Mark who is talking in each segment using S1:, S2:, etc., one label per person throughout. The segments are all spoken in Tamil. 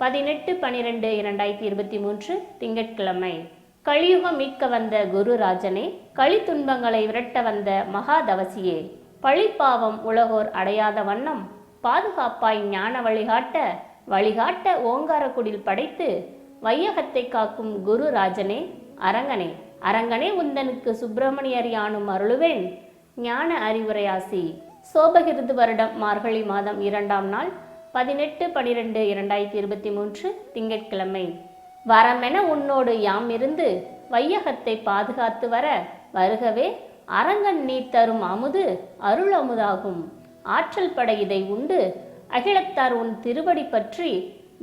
S1: பதினெட்டு பனிரெண்டு இரண்டாயிரத்தி இருபத்தி மூன்று திங்கட்கிழமை. கலியுகம் மீட்க வந்த குருராஜனே களி துன்பங்களை விரட்ட வந்த மகாதவசியே பழிப்பாவம் உலகோர் அடையாத வண்ணம் பாதுகாப்பாய் ஞான வழிகாட்ட வழிகாட்ட ஓங்காரக்குடில் படைத்து வையகத்தை காக்கும் குரு ராஜனே அரங்கனே அரங்கனே உந்தனுக்கு சுப்பிரமணியர் யானும் அருளுவேன். ஞான அறிவுரையாசி சோபகிருது வருடம் மார்கழி மாதம் இரண்டாம் நாள் பதினெட்டு பனிரெண்டு இரண்டாயிரத்தி இருபத்தி மூன்று திங்கட்கிழமை. வரமென உன்னோடு யாம் இருந்து வையகத்தை பாதுகாத்து வர வருகவே அரங்கன் நீ தரும் அமுது அருள் அமுதாகும். ஆற்றல் பட இதை உண்டு. அகிலத்தார் உன் திருவடி பற்றி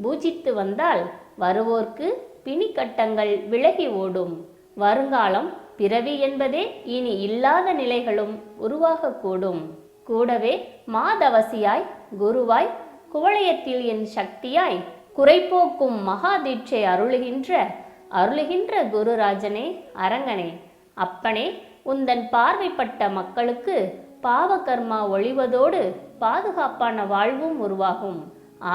S1: பூஜித்து வந்தால் வருவோர்க்கு பிணிக்கட்டங்கள் விலகி ஓடும். வருங்காலம் பிறவி என்பதே இனி இல்லாத நிலைகளும் உருவாகக்கூடும். கூடவே மாதவசியாய் குருவாய் குவளையத்தில் என் சக்தியாய் குறைபோக்கும் மகாதீட்சை அருளுகின்ற அருளுகின்ற குருராஜனே அரங்கனே அப்பனே உந்தன் பார்வைப்பட்ட மக்களுக்கு பாவகர்மா ஒழிவதோடு பாதுகாப்பான வாழ்வும் உருவாகும்.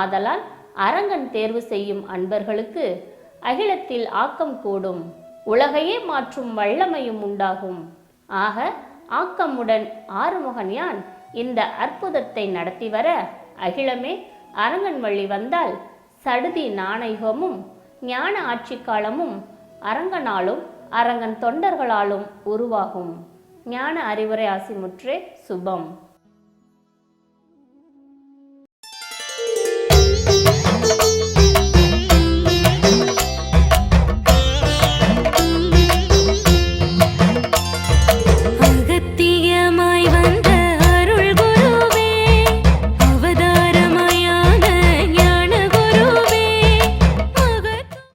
S1: ஆதலால் அரங்கன் தேர்வு செய்யும் அன்பர்களுக்கு அகிலத்தில் ஆக்கம் கூடும். உலகையே மாற்றும் வல்லமையும் உண்டாகும். ஆக ஆக்கமுடன் ஆறுமுகன் யான் இந்த அற்புதத்தை நடத்தி வர அகிலமே அரங்கன் வழி வந்தால் சடுதி நாணயகமும் ஞான ஆட்சி காலமும் அரங்கனாலும் அரங்கன் தொண்டர்களாலும் உருவாகும். ஞான அறிவுரை ஆசிமுற்றே சுபம்.